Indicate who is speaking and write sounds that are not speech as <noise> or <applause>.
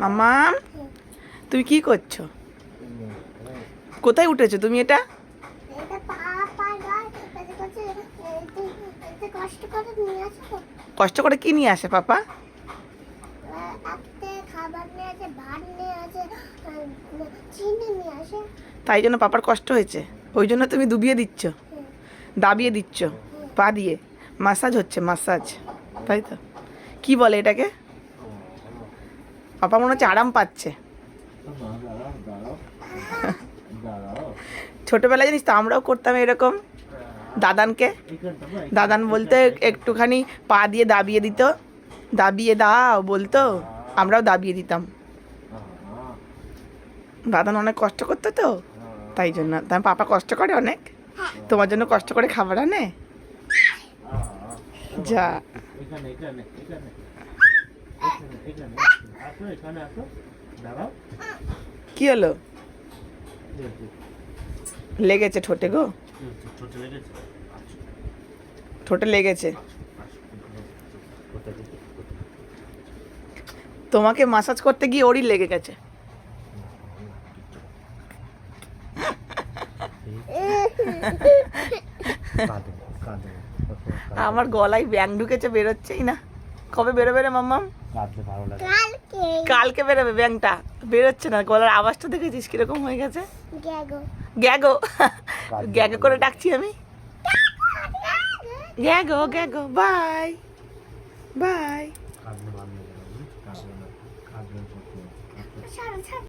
Speaker 1: মাম্মা তুমি কি করছ? কোথায় উঠেছো তুমি এটা?
Speaker 2: কষ্ট করে
Speaker 1: কি নিয়ে আসে পাপা? তাই জন্য পাপার কষ্ট হয়েছে। ওই জন্য তুমি ডুবিয়ে দিচ্ছ দাবিয়ে দিচ্ছ পা দিয়ে। মাসাজ হচ্ছে মাসাজ তাই তো? কি বলে এটাকে? পাপা মনে হচ্ছে আরাম পাচ্ছে। ছোটবেলায় জানিস তো আমরাও করতাম এরকম। দাদানকে। দাদান বলতে একটুখানি পা দিয়ে দাবিয়ে দিত। দাবিয়ে দাও বলতো, আমরাও দাবিয়ে দিতাম। দাদান অনেক কষ্ট করতো তো, তাই জন্য। তাই পাপা কষ্ট করে অনেক। তোমার জন্য কষ্ট করে খাবার আনে। যা। কি হলো? লেগেছে ঠোঁটে গো? ঠোঁটে লেগেছে। তোমাকে মাসাজ করতে গিয়ে ওরই লেগে গেছে। <laughs> আমার গলায় ব্যাং ঢুকেছে বেরোচ্ছেই না। কবে বেরোবে রে
Speaker 3: লাগে।
Speaker 2: কালকে।
Speaker 1: কালকে বেরোবে ব্যাংটা। বেরোচ্ছে না গলার আওয়াজটা দেখেছিস কীরকম হয়ে গেছে? গ্যাগো। গ্যাগো। করে ডাকছি আমি। গ্যাগো গ্যাগো বাই। বাই।